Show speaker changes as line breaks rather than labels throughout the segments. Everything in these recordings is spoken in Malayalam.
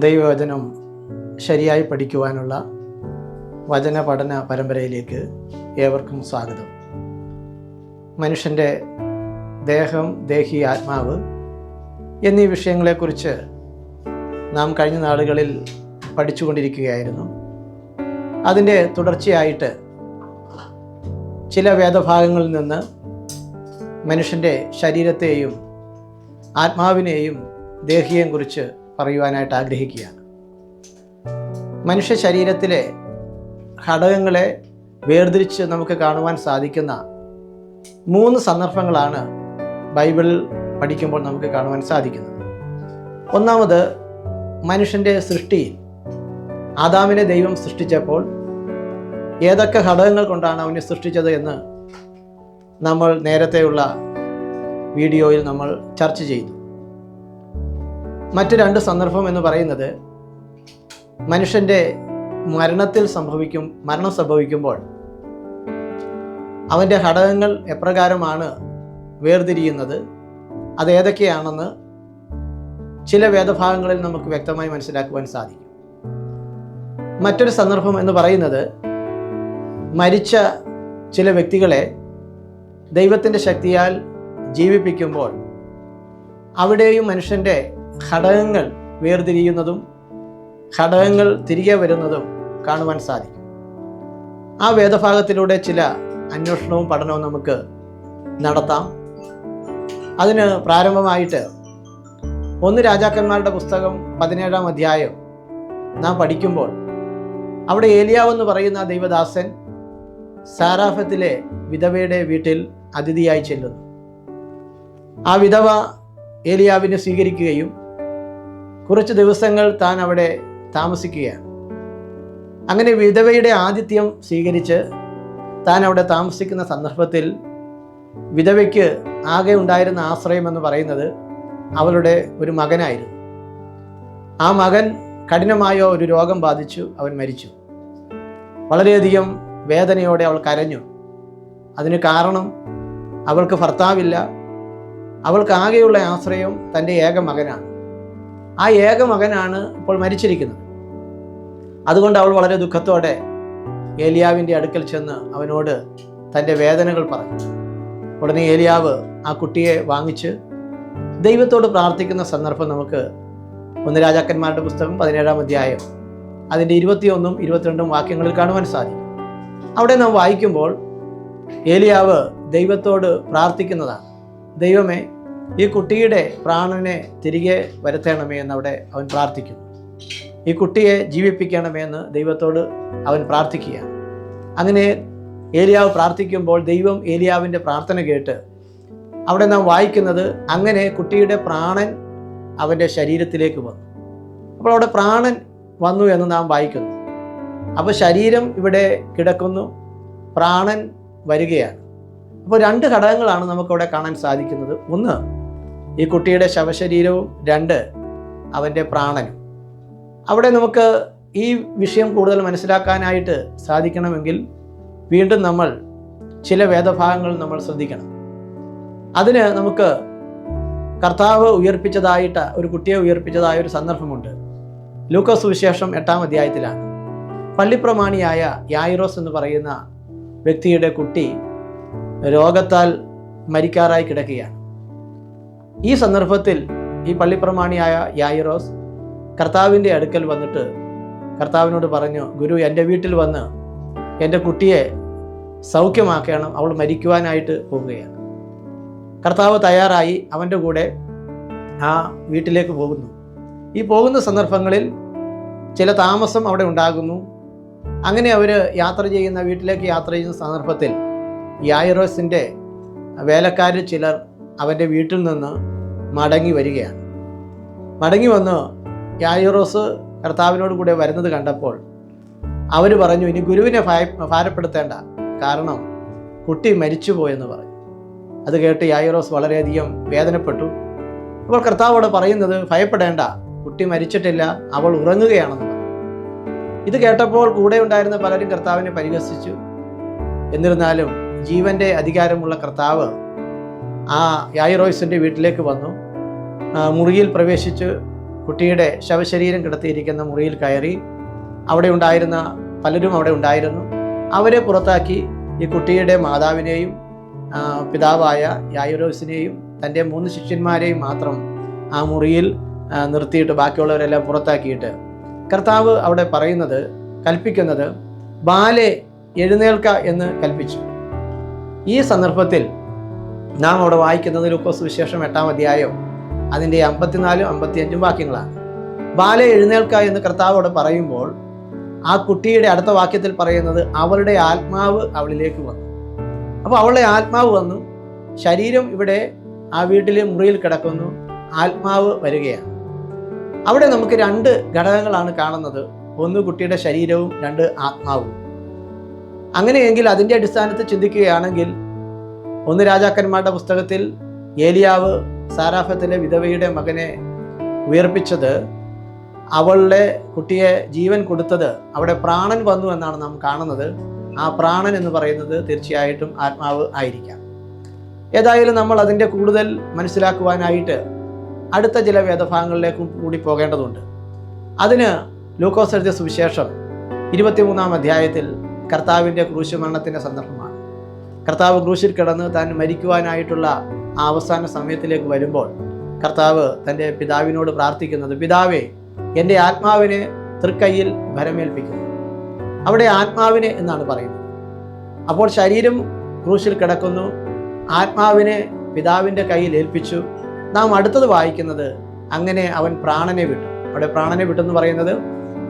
ദൈവവചനം ശരിയായി പഠിക്കുവാനുള്ള വചന പഠന പരമ്പരയിലേക്ക് ഏവർക്കും സ്വാഗതം. മനുഷ്യന്റെ ദേഹം ദേഹി ആത്മാവ് എന്നീ വിഷയങ്ങളെക്കുറിച്ച് നാം കഴിഞ്ഞ നാളുകളിൽ പഠിച്ചുകൊണ്ടിരിക്കുകയായിരുന്നു. അതിന്റെ തുടർച്ചയായിട്ട് ചില വേദഭാഗങ്ങളിൽ നിന്ന് മനുഷ്യന്റെ ശരീരത്തെയും ആത്മാവിനെയും ദേഹിയെയും കുറിച്ച് പറയുവാനായിട്ട് ആഗ്രഹിക്കുകയാണ് മനുഷ്യ ശരീരത്തിലെ ഘടകങ്ങളെ വേർതിരിച്ച് നമുക്ക് കാണുവാൻ സാധിക്കുന്ന മൂന്ന് സന്ദർഭങ്ങളാണ് ബൈബിൾ പഠിക്കുമ്പോൾ നമുക്ക് കാണുവാൻ സാധിക്കുന്നത്. ഒന്നാമത് മനുഷ്യന്റെ സൃഷ്ടിയിൽ ആദാമിനെ ദൈവം സൃഷ്ടിച്ചപ്പോൾ ഏതൊക്കെ ഘടകങ്ങൾ കൊണ്ടാണ് അവനെ സൃഷ്ടിച്ചത് എന്ന് നമ്മൾ നേരത്തെയുള്ള വീഡിയോയിൽ നമ്മൾ ചർച്ച ചെയ്തു. മറ്റ് രണ്ട് സന്ദർഭം എന്ന് പറയുന്നത് മനുഷ്യന്റെ മരണത്തിൽ സംഭവിക്കും മരണം സംഭവിക്കുമ്പോൾ അവന്റെ ഘടകങ്ങൾ എപ്രകാരമാണ് വേർതിരിയുന്നത് അതേതൊക്കെയാണെന്ന് ചില വേദഭാഗങ്ങളിൽ നമുക്ക് വ്യക്തമായി മനസ്സിലാക്കുവാൻ സാധിക്കും. മറ്റൊരു സന്ദർഭം എന്ന് പറയുന്നത് മരിച്ച ചില വ്യക്തികളെ ദൈവത്തിന്റെ ശക്തിയാൽ ജീവിപ്പിക്കുമ്പോൾ അവിടെയും മനുഷ്യന്റെ ഘടകങ്ങൾ വേർതിരിയുന്നതും ഘടകങ്ങൾ തിരികെ വരുന്നതും കാണുവാൻ സാധിക്കും. ആ വേദഭാഗത്തിലൂടെ ചില അന്വേഷണവും പഠനവും നമുക്ക് നടത്താം. അതിന് പ്രാരംഭമായിട്ട് ഒന്ന് രാജാക്കന്മാരുടെ പുസ്തകം പതിനേഴാം അധ്യായം നാം പഠിക്കുമ്പോൾ അവിടെ ഏലിയാവെന്ന് പറയുന്ന ദൈവദാസൻ സാരാഫത്തിലെ വിധവയുടെ വീട്ടിൽ അതിഥിയായി ചെല്ലുന്നു. ആ വിധവ ഏലിയാവിനെ സ്വീകരിക്കുകയും കുറച്ച് ദിവസങ്ങൾ താൻ അവിടെ താമസിക്കുകയാണ്. അങ്ങനെ വിധവയുടെ ആതിഥ്യം സ്വീകരിച്ച് താൻ അവിടെ താമസിക്കുന്ന സന്ദർഭത്തിൽ വിധവയ്ക്ക് ആകെ ഉണ്ടായിരുന്ന ആശ്രയം എന്ന് പറയുന്നത് അവളുടെ ഒരു മകനായിരുന്നു. ആ മകൻ കഠിനമായ ഒരു രോഗം ബാധിച്ചു അവൻ മരിച്ചു. വളരെയധികം വേദനയോടെ അവൾ കരഞ്ഞു. അതിന് കാരണം അവൾക്ക് ഭർത്താവില്ല. അവൾക്ക് ആകെയുള്ള ആശ്രയം തന്റെ ഏക മകനാണ്. ആ ഏക മകനാണ് ഇപ്പോൾ മരിച്ചിരിക്കുന്നത്. അതുകൊണ്ട് അവൾ വളരെ ദുഃഖത്തോടെ ഏലിയാവിന്റെ അടുക്കൽ ചെന്ന് അവനോട് തന്റെ വേദനകൾ പറഞ്ഞു. ഉടനെ ഏലിയാവ് ആ കുട്ടിയെ വാങ്ങിച്ച് ദൈവത്തോട് പ്രാർത്ഥിക്കുന്ന സന്ദർഭം നമുക്ക് ഒന്ന് രാജാക്കന്മാരുടെ പുസ്തകം പതിനേഴാം അധ്യായം അതിന്റെ ഇരുപത്തിയൊന്നും ഇരുപത്തിരണ്ടും വാക്യങ്ങളിൽ കാണുവാൻ സാധിക്കും. അവിടെ നാം വായിക്കുമ്പോൾ ഏലിയാവ് ദൈവത്തോട് പ്രാർത്ഥിക്കുന്നതാണ്. ദൈവമേ ഈ കുട്ടിയുടെ പ്രാണനെ തിരികെ വരുത്തണമേ എന്ന് അവിടെ അവൻ പ്രാർത്ഥിക്കുന്നു. ഈ കുട്ടിയെ ജീവിപ്പിക്കണമേ എന്ന് ദൈവത്തോട് അവൻ പ്രാർത്ഥിക്കുകയാണ്. അങ്ങനെ ഏലിയാവ് പ്രാർത്ഥിക്കുമ്പോൾ ദൈവം ഏലിയാവിന്റെ പ്രാർത്ഥന കേട്ട് അവിടെ നാം വായിക്കുന്നത് അങ്ങനെ കുട്ടിയുടെ പ്രാണൻ അവന്റെ ശരീരത്തിലേക്ക് വന്നു. അപ്പോൾ അവിടെ പ്രാണൻ വന്നു എന്ന് നാം വായിക്കുന്നു. അപ്പോൾ ശരീരം ഇവിടെ കിടക്കുന്നു പ്രാണൻ വരികയാണ്. അപ്പോൾ രണ്ട് ഘടകങ്ങളാണ് നമുക്കവിടെ കാണാൻ സാധിക്കുന്നത്. ഒന്ന് ഈ കുട്ടിയുടെ ശവശരീരവും രണ്ട് അവന്റെ പ്രാണനും. അവിടെ നമുക്ക് ഈ വിഷയം കൂടുതൽ മനസ്സിലാക്കാനായിട്ട് സാധിക്കണമെങ്കിൽ വീണ്ടും നമ്മൾ ചില വേദഭാഗങ്ങൾ നമ്മൾ ശ്രദ്ധിക്കണം. അതിന് നമുക്ക് കർത്താവ് ഉയർപ്പിച്ചതായിട്ട് ഒരു കുട്ടിയെ ഉയർപ്പിച്ചതായ ഒരു സന്ദർഭമുണ്ട്. ലൂക്കോസ് സുവിശേഷം എട്ടാം അധ്യായത്തിലാണ്. പള്ളിപ്രമാണിയായ യായിറോസ് എന്ന് പറയുന്ന വ്യക്തിയുടെ കുട്ടി രോഗത്താൽ മരിക്കാറായി കിടക്കുകയാണ്. ഈ സന്ദർഭത്തിൽ ഈ പള്ളിപ്രമാണിയായ യായിറോസ് കർത്താവിന്റെ അടുക്കൽ വന്നിട്ട് കർത്താവിനോട് പറഞ്ഞു ഗുരു എന്റെ വീട്ടിൽ വന്ന് എന്റെ കുട്ടിയെ സൗഖ്യമാക്കണം അവൾ മരിക്കുവാനായിട്ട് പോവുകയാണ്. കർത്താവ് തയ്യാറായി അവന്റെ കൂടെ ആ വീട്ടിലേക്ക് പോകുന്നു. ഈ പോകുന്ന സന്ദർഭങ്ങളിൽ ചില താമസം അവിടെ ഉണ്ടാകുന്നു. അങ്ങനെ അവർ യാത്ര ചെയ്യുന്ന വീട്ടിലേക്ക് യാത്ര ചെയ്യുന്ന സന്ദർഭത്തിൽ യായിറോസിന്റെ വേലക്കാരിൽ ചിലർ അവന്റെ വീട്ടിൽ നിന്ന് മടങ്ങി വരികയാണ്. മടങ്ങി വന്ന് യായിറോസ് കർത്താവിനോട് കൂടെ വരുന്നത് കണ്ടപ്പോൾ അവർ പറഞ്ഞു ഇനി ഗുരുവിനെ ഭയ ഭാരപ്പെടുത്തേണ്ട. കാരണം കുട്ടി മരിച്ചുപോയെന്ന് പറഞ്ഞു. അത് കേട്ട് യായിറോസ് വളരെയധികം വേദനപ്പെട്ടു. അപ്പോൾ കർത്താവോട് പറയുന്നത് ഭയപ്പെടേണ്ട. കുട്ടി മരിച്ചിട്ടില്ല. അവൾ ഉറങ്ങുകയാണെന്ന് പറഞ്ഞു. ഇത് കേട്ടപ്പോൾ കൂടെ ഉണ്ടായിരുന്ന പലരും കർത്താവിനെ പരിഹസിച്ചു. എന്നിരുന്നാലും ജീവന്റെ അധികാരമുള്ള കർത്താവ് ആ യായിറോയ്സിന്റെ വീട്ടിലേക്ക് വന്നു. മുറിയിൽ പ്രവേശിച്ച് കുട്ടിയുടെ ശവശരീരം കിടത്തിയിരിക്കുന്ന മുറിയിൽ കയറി. അവിടെ ഉണ്ടായിരുന്ന പലരും അവിടെ ഉണ്ടായിരുന്നു. അവരെ പുറത്താക്കി ഈ കുട്ടിയുടെ മാതാവിനെയും പിതാവായ യായുറോസിനെയും തന്റെ മൂന്ന് ശിഷ്യന്മാരെയും മാത്രം ആ മുറിയിൽ നിർത്തിയിട്ട് ബാക്കിയുള്ളവരെല്ലാം പുറത്താക്കിയിട്ട്. കർത്താവ് അവിടെ പറയുന്നത് കൽപ്പിക്കുന്നത് ബാലെ എഴുന്നേൽക്ക എന്ന് കൽപ്പിച്ചു. ഈ സന്ദർഭത്തിൽ നാം അവിടെ വായിക്കുന്നത് ലൂക്കോസ് വിശേഷം എട്ടാം അധ്യായം അതിന്റെ അമ്പത്തിനാലും അമ്പത്തിയഞ്ചും വാക്യങ്ങളാണ്. ബാലെ എഴുന്നേൽക്ക എന്ന് കർത്താവ് അവിടെ പറയുമ്പോൾ ആ കുട്ടിയുടെ അടുത്ത വാക്യത്തിൽ പറയുന്നത് അവളുടെ ആത്മാവ് അവളിലേക്ക് വന്നു. അപ്പോൾ അവളുടെ ആത്മാവ് വന്നു. ശരീരം ഇവിടെ ആ വീട്ടിലെ മുറിയിൽ കിടക്കുന്നു. ആത്മാവ് വരികയാണ്. അവിടെ നമുക്ക് രണ്ട് ഘടകങ്ങളാണ് കാണുന്നത്. ഒന്ന് കുട്ടിയുടെ ശരീരവും രണ്ട് ആത്മാവും. അങ്ങനെയെങ്കിൽ അതിന്റെ അടിസ്ഥാനത്തിൽ ചിന്തിക്കുകയാണെങ്കിൽ ഒന്ന് രാജാക്കന്മാരുടെ പുസ്തകത്തിൽ ഏലിയാവ് സാരാഫത്തിലെ വിധവയുടെ മകനെ ഉയർപ്പിച്ചത് അവളുടെ കുട്ടിയെ ജീവൻ കൊടുത്തത് അവിടെ പ്രാണൻ വന്നു എന്നാണ് നാം കാണുന്നത്. ആ പ്രാണൻ എന്ന് പറയുന്നത് തീർച്ചയായിട്ടും ആത്മാവ് ആയിരിക്കാം. ഏതായാലും നമ്മൾ അതിന്റെ കൂടുതൽ മനസ്സിലാക്കുവാനായിട്ട് അടുത്ത ചില വേദഭാഗങ്ങളിലേക്കും കൂടി പോകേണ്ടതുണ്ട്. അതിന് ലൂക്കോസ് എഴുതിയ സുവിശേഷം ഇരുപത്തിമൂന്നാം അധ്യായത്തിൽ കർത്താവിന്റെ ക്രൂശുമരണത്തിന്റെ സന്ദർഭമാണ്. കർത്താവ് ക്രൂശിൽ കിടന്ന് താൻ മരിക്കുവാനായിട്ടുള്ള ആ അവസാന സമയത്തിലേക്ക് വരുമ്പോൾ കർത്താവ് തന്റെ പിതാവിനോട് പ്രാർത്ഥിക്കുന്നത് പിതാവേ എന്റെ ആത്മാവിനെ തൃക്കൈയിൽ ഭരമേൽപ്പിക്കുന്നു. അവിടെ ആത്മാവിനെ എന്നാണ് പറയുന്നത്. അപ്പോൾ ശരീരം ക്രൂശിൽ കിടക്കുന്നു ആത്മാവിനെ പിതാവിന്റെ കയ്യിൽ ഏൽപ്പിച്ചു. നാം അടുത്തത് വായിക്കുന്നത് അങ്ങനെ അവൻ പ്രാണനെ വിട്ടു. അവിടെ പ്രാണനെ വിട്ടെന്ന് പറയുന്നത്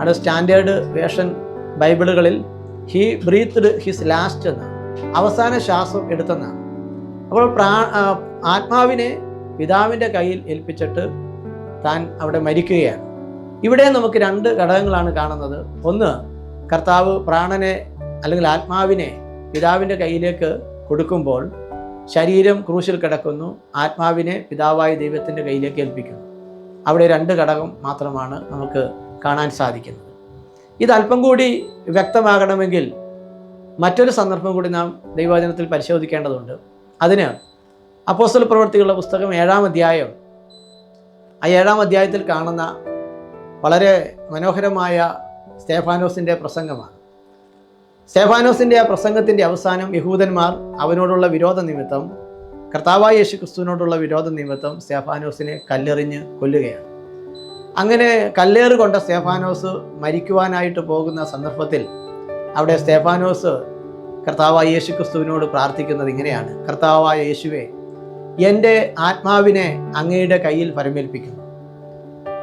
അവിടെ സ്റ്റാൻഡേർഡ് വേഷൻ ബൈബിളുകളിൽ ഹി ബ്രീത്ത്ഡ് ഹിസ് ലാസ്റ്റ് എന്നാണ്. അവസാന ശ്വാസം എടുത്തെന്നാണ്. അപ്പോൾ പ്രാ ആത്മാവിനെ പിതാവിന്റെ കയ്യിൽ ഏൽപ്പിച്ചിട്ട് താൻ അവിടെ മരിക്കുകയാണ്. ഇവിടെ നമുക്ക് രണ്ട് ഘടകങ്ങളാണ് കാണുന്നത്. ഒന്ന് കർത്താവ് പ്രാണനെ അല്ലെങ്കിൽ ആത്മാവിനെ പിതാവിന്റെ കയ്യിലേക്ക് കൊടുക്കുമ്പോൾ ശരീരം ക്രൂശിൽ കിടക്കുന്നു ആത്മാവിനെ പിതാവായ ദൈവത്തിന്റെ കയ്യിലേക്ക് ഏൽപ്പിക്കുന്നു. അവിടെ രണ്ട് ഘടകം മാത്രമാണ് നമുക്ക് കാണാൻ സാധിക്കുന്നത്. ഇത് അല്പം കൂടി വ്യക്തമാകണമെങ്കിൽ മറ്റൊരു സന്ദർഭം കൂടി നാം ദൈവവചനത്തിൽ പരിശോധിക്കേണ്ടതുണ്ട്. അതിന് അപ്പോസ്റ്റൽ പ്രവർത്തികളുടെ പുസ്തകം ഏഴാം അധ്യായം ആ ഏഴാം അധ്യായത്തിൽ കാണുന്ന വളരെ മനോഹരമായ സ്റ്റേഫാനോസിന്റെ പ്രസംഗമാണ്. സ്റ്റേഫാനോസിന്റെ ആ പ്രസംഗത്തിന്റെ അവസാനം യഹൂദന്മാർ അവനോടുള്ള വിരോധ നിമിത്തം കർത്താവായ യേശു ക്രിസ്തുവിനോടുള്ള വിരോധ നിമിത്തം സ്റ്റേഫാനോസിനെ കല്ലെറിഞ്ഞ് കൊല്ലുകയാണ്. അങ്ങനെ കല്ലേറ് കൊണ്ട സ്തേഫാനോസ് മരിക്കുവാനായിട്ട് പോകുന്ന സന്ദർഭത്തിൽ അവിടെ സ്തേഫാനോസ് കർത്താവായ യേശു ക്രിസ്തുവിനോട് പ്രാർത്ഥിക്കുന്നത് ഇങ്ങനെയാണ്. കർത്താവായ യേശുവെ എന്റെ ആത്മാവിനെ അങ്ങയുടെ കയ്യിൽ വരമേൽപ്പിക്കുന്നു.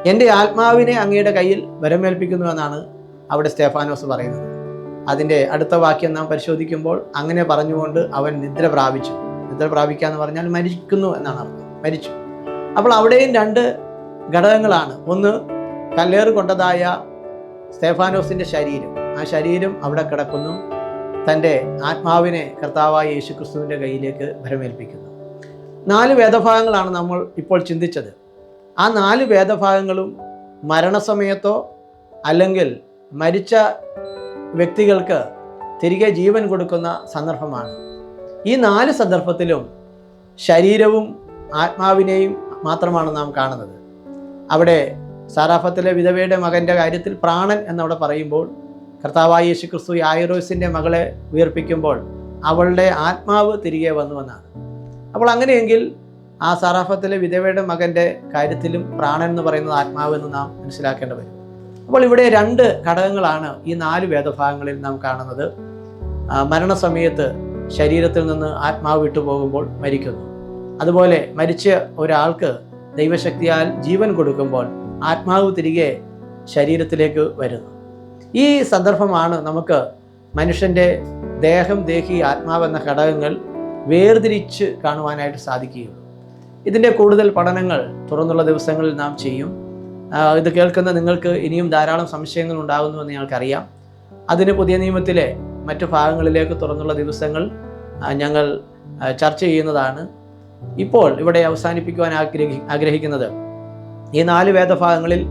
എന്റെ ആത്മാവിനെ അങ്ങയുടെ കയ്യിൽ വരമേൽപ്പിക്കുന്നു എന്നാണ് അവിടെ സ്തേഫാനോസ് പറയുന്നത്. അതിന്റെ അടുത്ത വാക്യം നാം പരിശോധിക്കുമ്പോൾ അങ്ങനെ പറഞ്ഞുകൊണ്ട് അവൻ നിദ്ര പ്രാപിച്ചു. നിദ്ര പ്രാപിക്കുക എന്ന് പറഞ്ഞാൽ മരിക്കുന്നു എന്നാണ് അർത്ഥം. മരിച്ചു. അപ്പോൾ അവിടെയും രണ്ട് ഘടകങ്ങളാണ്. ഒന്ന് കല്ലേറ് കൊണ്ടതായ സ്തേഫാനോസിന്റെ ശരീരം. ആ ശരീരം അവിടെ കിടക്കുന്നു. തന്റെ ആത്മാവിനെ കർത്താവായ യേശു ക്രിസ്തുവിന്റെ കയ്യിലേക്ക് ഭരമേൽപ്പിക്കുന്നു. നാല് വേദഭാഗങ്ങളാണ് നമ്മൾ ഇപ്പോൾ ചിന്തിച്ചത്. ആ നാല് വേദഭാഗങ്ങളും മരണസമയത്തോ അല്ലെങ്കിൽ മരിച്ച വ്യക്തികൾക്ക് തിരികെ ജീവൻ കൊടുക്കുന്ന സന്ദർഭമാണ്. ഈ നാല് സന്ദർഭത്തിലും ശരീരവും ആത്മാവിനെയും മാത്രമാണ് നാം കാണുന്നത്. അവിടെ സാറാഫത്തിലെ വിധവയുടെ മകന്റെ കാര്യത്തിൽ പ്രാണൻ എന്നവിടെ പറയുമ്പോൾ കർത്താവായ യേശു ക്രിസ്തു യായിറോസിന്റെ മകളെ ഉയർപ്പിക്കുമ്പോൾ അവളുടെ ആത്മാവ് തിരികെ വന്നുവെന്നാണ് അപ്പോൾ അങ്ങനെയെങ്കിൽ ആ സറാഫത്തിലെ വിധവയുടെ മകന്റെ കാര്യത്തിലും പ്രാണൻ എന്ന് പറയുന്നത് ആത്മാവ് എന്ന് നാം മനസ്സിലാക്കേണ്ടി വരും. അപ്പോൾ ഇവിടെ രണ്ട് ഘടകങ്ങളാണ് ഈ നാല് വേദഭാഗങ്ങളിൽ നാം കാണുന്നത്. മരണസമയത്ത് ശരീരത്തിൽ നിന്ന് ആത്മാവ് വിട്ടുപോകുമ്പോൾ മരിക്കുന്നു. അതുപോലെ മരിച്ച ഒരാൾക്ക് ദൈവശക്തിയാൽ ജീവൻ കൊടുക്കുമ്പോൾ ആത്മാവ് തിരികെ ശരീരത്തിലേക്ക് വരുന്നു. ഈ സന്ദർഭമാണ് നമുക്ക് മനുഷ്യന്റെ ദേഹം ദേഹി ആത്മാവെന്ന ഘടകങ്ങൾ വേർതിരിച്ച് കാണുവാനായിട്ട് സാധിക്കുകയുള്ളൂ. ഇതിന്റെ കൂടുതൽ പഠനങ്ങൾ തുറന്നുള്ള ദിവസങ്ങളിൽ നാം ചെയ്യും. ഇത് കേൾക്കുന്ന നിങ്ങൾക്ക് ഇനിയും ധാരാളം സംശയങ്ങൾ ഉണ്ടാകുന്നുവെന്ന് ഞങ്ങൾക്കറിയാം. അതിന് പുതിയ നിയമത്തിലെ മറ്റു ഭാഗങ്ങളിലേക്ക് തുറന്നുള്ള ദിവസങ്ങൾ ഞങ്ങൾ ചർച്ച ചെയ്യുന്നതാണ്. ഇപ്പോൾ ഇവിടെ അവസാനിപ്പിക്കുവാൻ ആഗ്രഹി ആഗ്രഹിക്കുന്നത് ഈ നാല് വേദഭാഗങ്ങളിൽ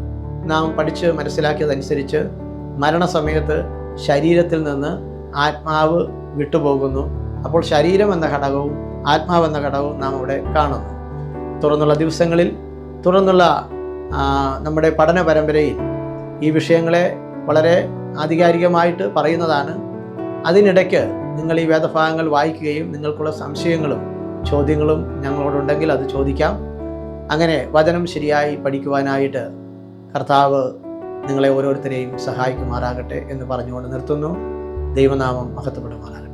നാം പഠിച്ച് മനസ്സിലാക്കിയതനുസരിച്ച് മരണസമയത്ത് ശരീരത്തിൽ നിന്ന് ആത്മാവ് വിട്ടുപോകുന്നു. അപ്പോൾ ശരീരം എന്ന ഘടകവും ആത്മാവ് എന്ന ഘടകവും നാം അവിടെ കാണുന്നു. തുറന്നുള്ള ദിവസങ്ങളിൽ തുറന്നുള്ള നമ്മുടെ പഠന പരമ്പരയിൽ ഈ വിഷയങ്ങളെ വളരെ ആധികാരികമായിട്ട് പറയുന്നതാണ്. അതിനിടയ്ക്ക് നിങ്ങൾ ഈ വേദഭാഗങ്ങൾ വായിക്കുകയും നിങ്ങൾക്കുള്ള സംശയങ്ങളും ചോദ്യങ്ങളും ഞങ്ങളോടുണ്ടെങ്കിൽ അത് ചോദിക്കാം. അങ്ങനെ വചനം ശരിയായി പഠിക്കുവാനായിട്ട് കർത്താവ് നിങ്ങളെ ഓരോരുത്തരെയും സഹായിക്കുമാറാകട്ടെ എന്ന് പറഞ്ഞുകൊണ്ട് നിർത്തുന്നു. ദൈവനാമം മഹത്വപ്പെടുമാറാകട്ടെ.